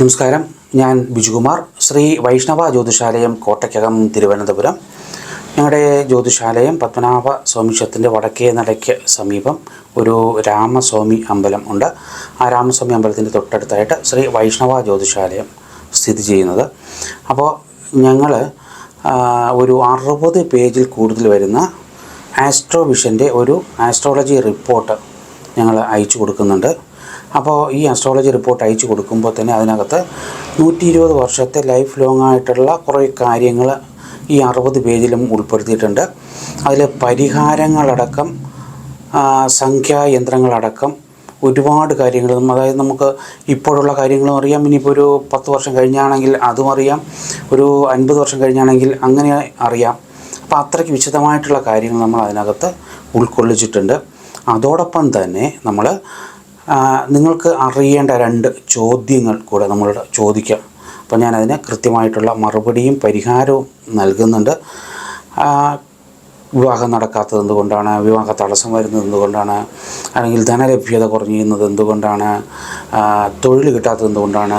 നമസ്കാരം. ഞാൻ ബിജുകുമാർ. ശ്രീ വൈഷ്ണവ ജ്യോതിഷാലയം കോട്ടയ്ക്കകം തിരുവനന്തപുരം. ഞങ്ങളുടെ ജ്യോതിഷാലയം പത്മനാഭ സ്വാമി ക്ഷേത്രത്തിന്റെ വടക്കേ നടയ്ക്ക് സമീപം ഒരു രാമസ്വാമി അമ്പലം ഉണ്ട്. ആ രാമസ്വാമി അമ്പലത്തിന്റെ തൊട്ടടുത്തായിട്ട് ശ്രീ വൈഷ്ണവ ജ്യോതിഷാലയം സ്ഥിതി ചെയ്യുന്നത്. അപ്പോൾ ഞങ്ങൾ ഒരു അറുപത് പേജിൽ കൂടുതൽ വരുന്ന ആസ്ട്രോവിഷന്റെ ഒരു ആസ്ട്രോളജി റിപ്പോർട്ട് ഞങ്ങൾ അയച്ചു കൊടുക്കുന്നുണ്ട്. അപ്പോൾ ഈ അസ്ട്രോളജി റിപ്പോർട്ട് അയച്ചു കൊടുക്കുമ്പോൾ തന്നെ അതിനകത്ത് നൂറ്റി ഇരുപത് വർഷത്തെ ലൈഫ് ലോങ് ആയിട്ടുള്ള കുറേ കാര്യങ്ങൾ ഈ അറുപത് പേജിലും ഉൾപ്പെടുത്തിയിട്ടുണ്ട്. അതിൽ പരിഹാരങ്ങളടക്കം സംഖ്യാ സംഖ്യായന്ത്രങ്ങളടക്കം ഒരുപാട് കാര്യങ്ങളും. അതായത് നമുക്ക് ഇപ്പോഴുള്ള കാര്യങ്ങളും അറിയാം. ഇനിയിപ്പോൾ ഒരു പത്ത് വർഷം കഴിഞ്ഞാണെങ്കിൽ അതും അറിയാം. ഒരു അൻപത് വർഷം കഴിഞ്ഞാണെങ്കിൽ അങ്ങനെ അറിയാം. അപ്പോൾ അത്രയ്ക്ക് വിശദമായിട്ടുള്ള കാര്യങ്ങൾ നമ്മൾ അതിനകത്ത് ഉൾക്കൊള്ളിച്ചിട്ടുണ്ട്. അതോടൊപ്പം തന്നെ നമ്മൾ നിങ്ങൾക്ക് അറിയേണ്ട രണ്ട് ചോദ്യങ്ങൾ കൂടെ നമ്മളോട് ചോദിക്കാം. അപ്പോൾ ഞാനതിന് കൃത്യമായിട്ടുള്ള മറുപടിയും പരിഹാരവും നൽകുന്നുണ്ട്. വിവാഹം നടക്കാത്തത് എന്തുകൊണ്ടാണ്? വിവാഹ തടസ്സം വരുന്നത് എന്തുകൊണ്ടാണ്? അല്ലെങ്കിൽ ധനലഭ്യത കുറഞ്ഞിരുന്നത് എന്തുകൊണ്ടാണ്? തൊഴിൽ കിട്ടാത്തത് എന്തുകൊണ്ടാണ്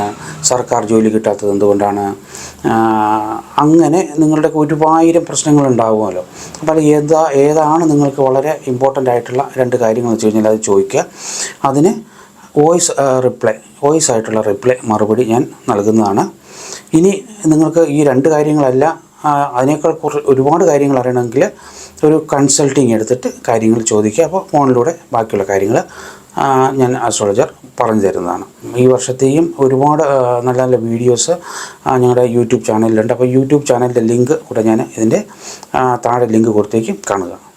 സർക്കാർ ജോലി കിട്ടാത്തത് എന്തുകൊണ്ടാണ് അങ്ങനെ നിങ്ങളുടെ ഒരുപായിരം പ്രശ്നങ്ങൾ ഉണ്ടാകുമല്ലോ അപ്പോൾ ഏതാ ഏതാണ് നിങ്ങൾക്ക് വളരെ ഇമ്പോർട്ടന്റ് ആയിട്ടുള്ള രണ്ട് കാര്യങ്ങൾ വെച്ച് കഴിഞ്ഞാൽ അത് ചോദിക്കുക. അതിന് വോയിസ് റിപ്ലൈ വോയിസ് ആയിട്ടുള്ള റിപ്ലൈ മറുപടി ഞാൻ നൽകുന്നതാണ്. ഇനി നിങ്ങൾക്ക് ഈ രണ്ട് കാര്യങ്ങളല്ല അതിനേക്കാൾ കുറച്ച് ഒരുപാട് കാര്യങ്ങൾ അറിയണമെങ്കിൽ ഒരു കൺസൾട്ടിങ് എടുത്തിട്ട് കാര്യങ്ങൾ ചോദിക്കുക. അപ്പോൾ ഫോണിലൂടെ ബാക്കിയുള്ള കാര്യങ്ങൾ ഞാൻ അസ്ട്രോളജർ പറഞ്ഞു തരുന്നതാണ്. ഈ വർഷത്തെയും ഒരുപാട് നല്ല നല്ല വീഡിയോസ് ഞങ്ങളുടെ യൂട്യൂബ് ചാനലിലുണ്ട്. അപ്പോൾ യൂട്യൂബ് ചാനലിന്റെ ലിങ്ക് കൂടെ ഞാൻ ഇതിന്റെ താഴെ ലിങ്ക് കൊടുത്തേക്കും കാണുക.